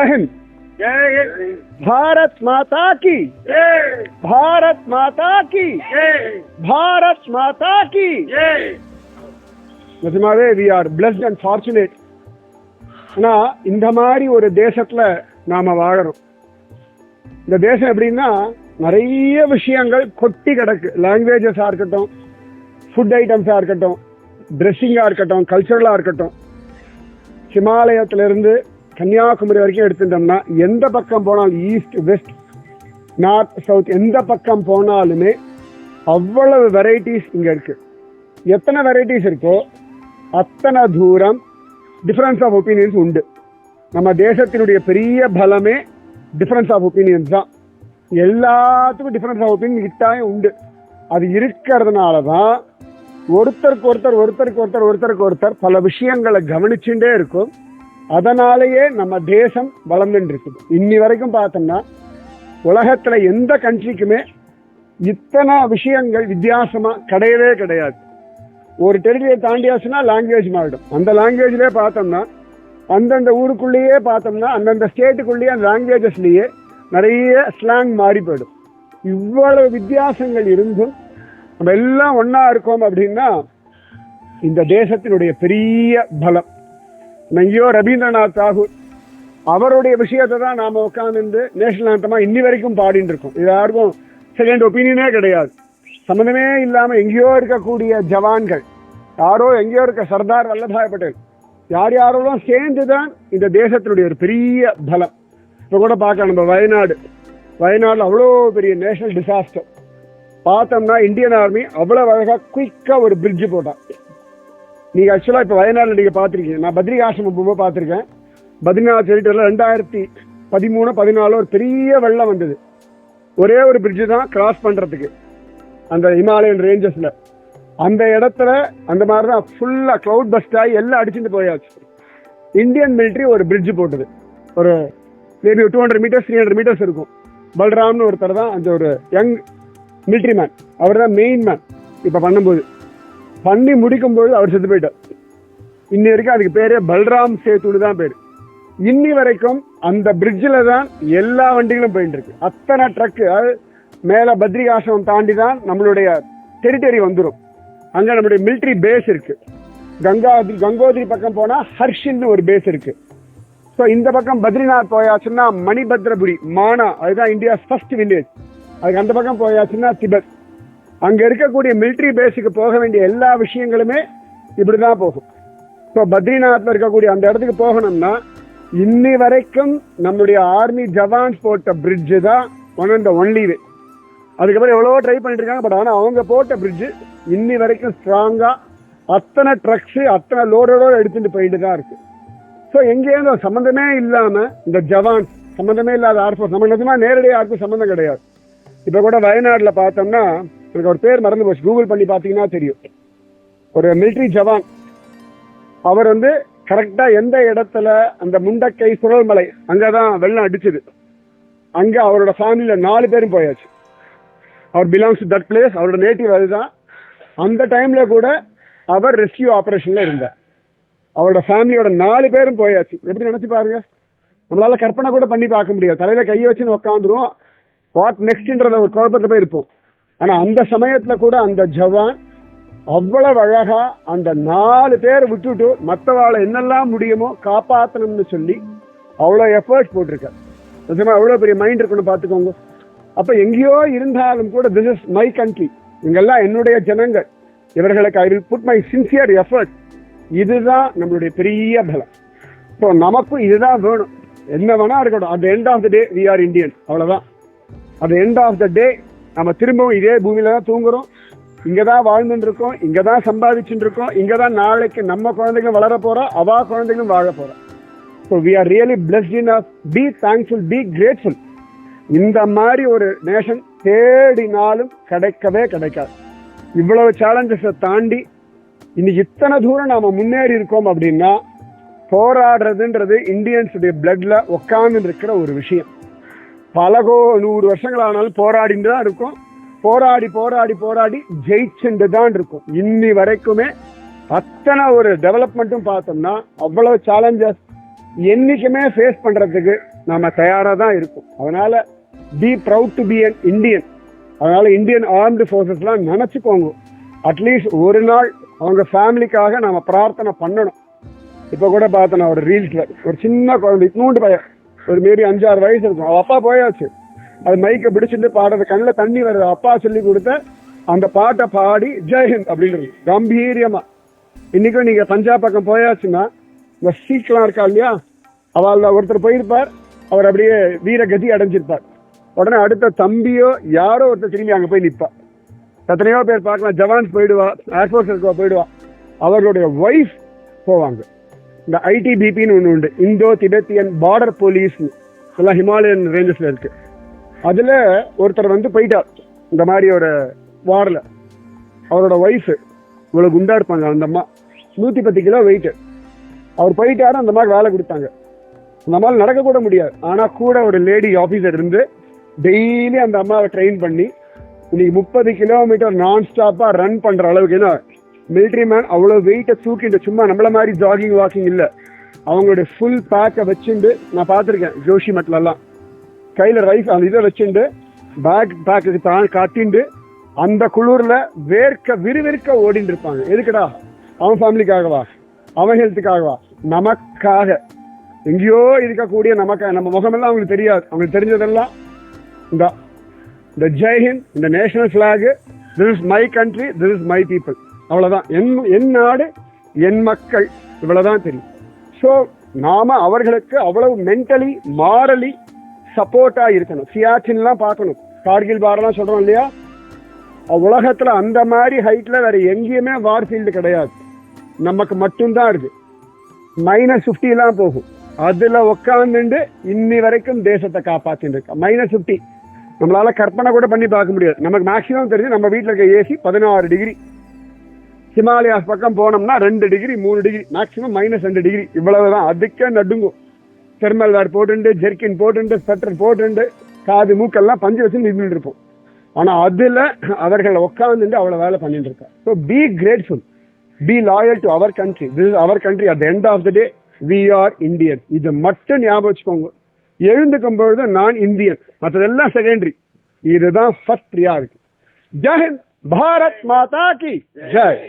அஹிந்த் பாரத் மாதா கி பாரத் மாதா கி பாரத் மாதா கி நிஜமாவே we are blessed and fortunate ஆனா இந்த மாதிரி ஒரு தேசத்துல நாம வாழறோம். இந்த தேசம் எப்படின்னா நிறைய விஷயங்கள் கொட்டி கிடக்கு. லாங்குவேஜஸா இருக்கட்டும் ஃபுட் ஐட்டம்ஸா இருக்கட்டும் ட்ரெஸ்ஸிங்கா இருக்கட்டும் கல்ச்சரலா இருக்கட்டும். ஹிமாலயத்துல இருந்து கன்னியாகுமரி வரைக்கும் எடுத்துட்டோம்னா எந்த பக்கம் போனாலும் ஈஸ்ட் வெஸ்ட் நார்த் சவுத் எந்த பக்கம் போனாலுமே அவ்வளவு வெரைட்டிஸ் இங்கே இருக்கு. எத்தனை வெரைட்டிஸ் இருக்கோ அத்தனை தூரம் டிஃப்ரென்ஸ் ஆஃப் ஒப்பீனியன்ஸ் உண்டு. நம்ம தேசத்தினுடைய பெரிய பலமே டிஃப்ரென்ஸ் ஆஃப் ஒப்பீனியன்ஸ் தான். எல்லாத்துக்கும் டிஃப்ரென்ஸ் ஆஃப் ஒப்பீனியன் கிட்டாயும் உண்டு. அது இருக்கிறதுனால தான் ஒருத்தருக்கு ஒருத்தர் ஒருத்தருக்கு ஒருத்தர் ஒருத்தருக்கு ஒருத்தர் பல விஷயங்களை கவனிச்சுட்டே இருக்கும். அதனாலேயே நம்ம தேசம் வளர்ந்துட்டு இருக்குது இன்னி வரைக்கும் பார்த்தோம்னா உலகத்துல எந்த கண்ட்ரிக்குமே இத்தனை விஷயங்கள் வித்தியாசமா கிடையவே கிடையாது. ஒரு டெரிட்டரியை தாண்டியாச்சுன்னா லாங்குவேஜ் மாறிடும். அந்த லாங்குவேஜ்லேயே பார்த்தோம்னா அந்தந்த ஊருக்குள்ளேயே பார்த்தோம்னா அந்தந்த ஸ்டேட்டுக்குள்ளேயே அந்த லாங்குவேஜஸ்லேயே நிறைய ஸ்லாங் மாறி போயிடும். இவ்வளவு வித்தியாசங்கள் இருந்தும் நம்ம எல்லாம் ஒன்றா இருக்கோம் அப்படின்னா இந்த தேசத்தினுடைய பெரிய பலம் எங்கேயோ ரவீந்திரநாத் தாகூர். அவருடைய விஷயத்தை தான் நாம உட்காந்து நேஷனல் ஆந்தமா இன்னி வரைக்கும் பாடிட்டு இருக்கோம். இது யாருக்கும் செகண்ட் ஒப்பீனியனே கிடையாது. சம்மந்தமே இல்லாம எங்கேயோ இருக்கக்கூடிய ஜவான்கள் யாரோ எங்கேயோ இருக்க சர்தார் வல்லபாய் பட்டேல் யார் யாரோடும் சேர்ந்து தான் இந்த தேசத்தினுடைய ஒரு பெரிய பலம். இப்போ கூட பார்க்கலாம் நம்ம வயநாடு. வயநாடுல அவ்வளோ பெரிய நேஷனல் டிசாஸ்டர் பார்த்தோம்னா இந்தியன் ஆர்மி அவ்வளோ அழகாக குயிக்காக ஒரு பிரிட்ஜ் போட்டான். நீங்க ஆக்சுவலா இப்ப வயநாடுல நீங்க பாத்திருக்கீங்க நான் பத்ரிக ஆசிரமம் போகும்போது பார்த்திருக்கேன். பத்ரிநாத் சொல்லிட்டு ரெண்டாயிரத்தி பதிமூணு பதினாலு ஒரு பெரிய வெள்ளம் வந்தது. ஒரே ஒரு பிரிட்ஜு தான் கிராஸ் பண்றதுக்கு. அந்த இமாலயன் ரேஞ்சஸ்ல அந்த இடத்துல அந்த மாதிரி தான் ஃபுல்லா கிளவுட் பஸ்ட் ஆகி எல்லாம் அடிச்சுட்டு போயாச்சு. இந்தியன் மிலிட்ரி ஒரு பிரிட்ஜ் போட்டது. ஒரு maybe two hundred meters three hundred meters இருக்கும். பல்ராம்னு ஒருத்தர் தான் அந்த ஒரு யங் மிலிட்ரி மேன் அவர் தான் மெயின் மேன் இப்போ பண்ணும்போது. பண்ணி முடிக்கும்போது அவர் செத்து போயிட்டார். இன்னி வரைக்கும் அதுக்கு பேரே பல்ராம் சேத்துன்னு தான் பேர். இன்னி வரைக்கும் அந்த பிரிட்ஜில் தான் எல்லா வண்டிகளும் போயிட்டு இருக்கு அத்தனை ட்ரக்கு அதாவது மேலே பத்ரிகாசிரமம் தாண்டி தான் நம்மளுடைய டெரிட்டரி வந்துடும் அங்கே நம்மளுடைய மிலிட்ரி பேஸ் இருக்கு. கங்கா கங்கோதிரி பக்கம் போனால் ஹர்ஷின்னு ஒரு பேஸ் இருக்கு. ஸோ இந்த பக்கம் பத்ரிநாத் போயாச்சுன்னா மணிபத்ரபுரி மானா அதுதான் இந்தியாஸ் ஃபர்ஸ்ட் வில்லேஜ் அதுக்கு அந்த பக்கம் போயாச்சுன்னா திபெத். அங்க இருக்கக்கூடிய மிலிட்ரி பேஸுக்கு போக வேண்டிய எல்லா விஷயங்களுமே இப்படிதான் போகும். இப்போ பத்ரிநாத்ல இருக்கக்கூடிய அந்த இடத்துக்கு போகணும்னா இன்னி வரைக்கும் நம்மளுடைய ஆர்மி ஜவான்ஸ் போட்ட பிரிட்ஜு தான் ஒன் அண்ட் ஒன்லி வே அதுக்கப்புறம் எவ்வளவோ ட்ரை பண்ணிட்டு இருக்காங்க பட் ஆனால் அவங்க போட்ட பிரிட்ஜு இன்னி வரைக்கும் ஸ்ட்ராங்கா அத்தனை ட்ரக்ஸ் அத்தனை லோடோட எடுத்துட்டு போயிட்டு தான் இருக்கு. ஸோ எங்கேயும் சம்மந்தமே இல்லாம இந்த ஜவான்ஸ் சம்மந்தமே இல்லாத ஆர்ஃபோர்ஸ் நம்ம நேரடியாக யாருக்கும் சம்மந்தம் கிடையாது. இப்போ கூட வயநாட்டில் பார்த்தோம்னா எனக்கு ஒரு பேர் மறந்து போச்சு. கூகுள் பண்ணி பார்த்தீங்கன்னா தெரியும். ஒரு மிலிட்ரி ஜவான். அவர் வந்து கரெக்டாக எந்த இடத்துல அந்த முண்டக்கை சுழல்மலை அங்கதான் வெள்ளம் அடிச்சது. அங்கே அவரோட ஃபேமிலியில் நாலு பேரும் போயாச்சு. அவர் பிலாங்ஸ் டு தட் பிளேஸ் அவரோட நேட்டிவ் அதுதான். அந்த டைமில் கூட அவர் ரெஸ்கியூ ஆப்ரேஷனில் இருந்தார். அவரோட ஃபேமிலியோட நாலு பேரும் போயாச்சு. எப்படி நினச்சி பாருங்க? நம்மளால் கற்பனை கூட பண்ணி பார்க்க முடியாது. தலையில் கையை வச்சுன்னு உட்காந்துருவோம் வாட் நெக்ஸ்ட்ன்றத ஒரு குழப்பத்தில் போய் இருப்போம். ஆனா அந்த சமயத்துல கூட அந்த ஜவான் அவ்வளவு அழகா அந்த நாலு பேர் விட்டுட்டு மற்றவாளை என்னெல்லாம் முடியுமோ காப்பாத்தணும்னு சொல்லி அவ்வளோ எஃபர்ட் போட்டிருக்கார். நிஜமா அவ்வளோ பெரிய மைண்ட் இருக்குன்னு பார்த்துக்கோங்க. அப்ப எங்கேயோ இருந்தாலும் கூட திஸ் இஸ் மை கண்ட்ரி இங்கெல்லாம் என்னுடைய ஜனங்கள். இவர்களுக்கு I will put my sincere effort இதுதான் நம்மளுடைய பெரிய பலம். ஸோ நமக்கும் இதுதான் வேணும். என்ன வேணா இருக்கட்டும். At end of the day we are Indian அவ்வளவுதான். At end of the day நம்ம திரும்பவும் இதே பூமியில தான் தூங்குறோம். இங்கே தான் வாழ்ந்துட்டு இருக்கோம் இங்கே தான் சம்பாதிச்சுட்டு இருக்கோம் இங்கே தான் நாளைக்கு நம்ம குழந்தைங்க வளர போகிறோம் அவா குழந்தைங்களும் வாழ போகிறோம் so we are really blessed in be thankful be grateful இந்த மாதிரி ஒரு நேஷன் தேடினாலும் கிடைக்கவே கிடைக்காது. இவ்வளவு சேலஞ்சஸை தாண்டி இன்னைக்கு இத்தனை தூரம் நாம் முன்னேறி இருக்கோம் அப்படின்னா போராடுறதுன்றது இந்தியன்ஸுடைய பிளட்ல உட்கார்ந்து இருக்கிற ஒரு விஷயம். பல கோ நூறு வருஷங்கள் ஆனாலும் போராடிட்டு தான் இருக்கும். போராடி போராடி போராடி ஜெயிச்சுட்டு தான் இருக்கும். இன்னி வரைக்குமே அத்தனை ஒரு டெவலப்மெண்ட்டும் பார்த்தோம்னா அவ்வளவு சேலஞ்சஸ் என்னைக்குமே ஃபேஸ் பண்றதுக்கு நம்ம தயாராக தான் இருக்கும். அதனால be proud to be an Indian அதனால இந்தியன் ஆர்ம்டு ஃபோர்ஸஸ்லாம் நினச்சிக்கோங்க. அட்லீஸ்ட் ஒரு நாள் அவங்க ஃபேமிலிக்காக நம்ம பிரார்த்தனை பண்ணணும். இப்போ கூட பார்த்தேன் ஒரு ரீல்ஸில் ஒரு சின்ன குழந்தை இன்னொன்று பையன். ஒரு மாரி அஞ்சாறு வயசு இருக்கும். அவள் அப்பா போயாச்சு. அது மைக்கை பிடிச்சிட்டு பாடுறது கண்ணில் தண்ணி வருது. அப்பா சொல்லி கொடுத்த அந்த பாட்டை பாடி ஜெயஹிந்த் அப்படின்றது. கம்பீரியமா. இன்னைக்கும் நீங்க பஞ்சாப் பக்கம் போயாச்சுன்னா இந்த சீக்லாம் இருக்கா இல்லையா? அவள் ஒருத்தர் போயிருப்பார். அவர் அப்படியே வீர கதி அடைஞ்சிருப்பார். உடனே அடுத்த தம்பியோ யாரோ ஒருத்தர் திரும்பி அங்கே போய் நிற்பா எத்தனையோ பேர் பார்க்கலாம். ஜவான்ஸ் போயிடுவா ஏர்ஃபோர்ஸ் இருக்கா போயிடுவா. அவர்களுடைய ஒய்ஃப் போவாங்க. இந்த ஐடிபிபின்னு ஒன்று உண்டு. இந்தோ திபெத்தியன் பார்டர் போலீஸ்னு எல்லாம் ஹிமாலயன் ரேஞ்சஸ்ல இருக்கு. அதுல ஒருத்தர் வந்து போயிட்டார். இந்த மாதிரி ஒரு வாரில் அவரோட ஒய்ஃப் இவ்வளோ குண்டா இருப்பாங்க அந்த அம்மா. நூற்றி பத்து கிலோ வெயிட்டு அவர் போயிட்டாரு அந்த மாதிரி வேலை கொடுத்தாங்க. அந்த மாதிரி நடக்க கூட முடியாது. ஆனால் கூட ஒரு லேடி ஆஃபீஸர் இருந்து டெய்லி அந்த அம்மாவை ட்ரெயின் பண்ணி இன்னைக்கு முப்பது கிலோமீட்டர் நான் ஸ்டாப்பாக ரன் பண்ணுற அளவுக்கு என்ன மிலிட்ரி மேன் அவ்வளோ வெயிட்டை தூக்கிட்டு சும்மா நம்மள மாதிரி ஜாகிங் வாக்கிங் இல்லை. அவங்களுடைய ஃபுல் பேக்கை வச்சுட்டு நான் பார்த்துருக்கேன் ஜோஷி மட்ல எல்லாம் கையில ரைஸ் அந்த இதை வச்சுட்டு பேக் பேக்கு தான் காட்டிண்டு அந்த குளூரில் வேர்க்க விறுவிறுக்க ஓடிட்டு இருப்பாங்க. எதுக்குடா? அவன் ஃபேமிலிக்காகவா அவன் ஹெல்த்துக்காகவா நமக்காக. எங்கேயோ இருக்கக்கூடிய நமக்கு நம்ம முகமெல்லாம் அவங்களுக்கு தெரியாது. அவங்களுக்கு தெரிஞ்சதெல்லாம் இந்த இந்த ஜெய்ஹிந்த் இந்த national flag this is my country this is my people அவ்வளவுதான். என் என் நாடு என் மக்கள் இவ்வளவுதான் தெரியும். ஸோ நாம அவர்களுக்கு அவ்வளவு மென்டலி மாரலி சப்போர்ட்டா இருக்கணும். சியாச்சின்லாம் பார்க்கணும். கார்கில் பார்லாம் சொல்றோம் இல்லையா? உலகத்துல அந்த மாதிரி ஹைட்ல வேற எங்கேயுமே வார் ஃபீல்டு கிடையாது. நமக்கு மட்டும்தான் இருக்கு. மைனஸ் ஃபிஃப்டிலாம் போகும். அதுல உட்காந்துண்டு இன்னி வரைக்கும் தேசத்தை காப்பாற்றின்னு இருக்கா. மைனஸ் ஃபிஃப்டி நம்மளால கற்பனை கூட பண்ணி பார்க்க முடியாது. நமக்கு மேக்சிமம் தெரிஞ்சு நம்ம வீட்டில் இருக்க ஏசி பதினாறு டிகிரி ஹிமாலயாஸ் பக்கம் போனோம்னா ரெண்டு டிகிரி மூணு டிகிரி மேக்சிமம் மைனஸ் ரெண்டு டிகிரி. இவ்வளவுதான். அதுக்கே நடுங்கும். தெர்மல் வேர் போட்டுண்டு ஜெர்கின் போட்டுண்டு ஸ்வெட்டர் போட்டுண்டு காது மூக்கெல்லாம் பஞ்சு வச்சு நின்றுட்டு இருப்போம். ஆனா அதுல அவர்கள் உட்காந்துட்டு அவ்வளவு வேலை பண்ணிட்டு இருக்கா so be grateful be loyal to our country this is our country at end of the day we are Indian இது மட்டும் ஞாபகம் வச்சுக்கோங்க. எழுந்துக்கும் பொழுது நான் இந்தியன். மற்றதெல்லாம் செகண்டரி இதுதான் ஃபர்ஸ்ட் ப்ரியாரிட்டி ஜெய் பாரத் மாதா கி. ஜெய்.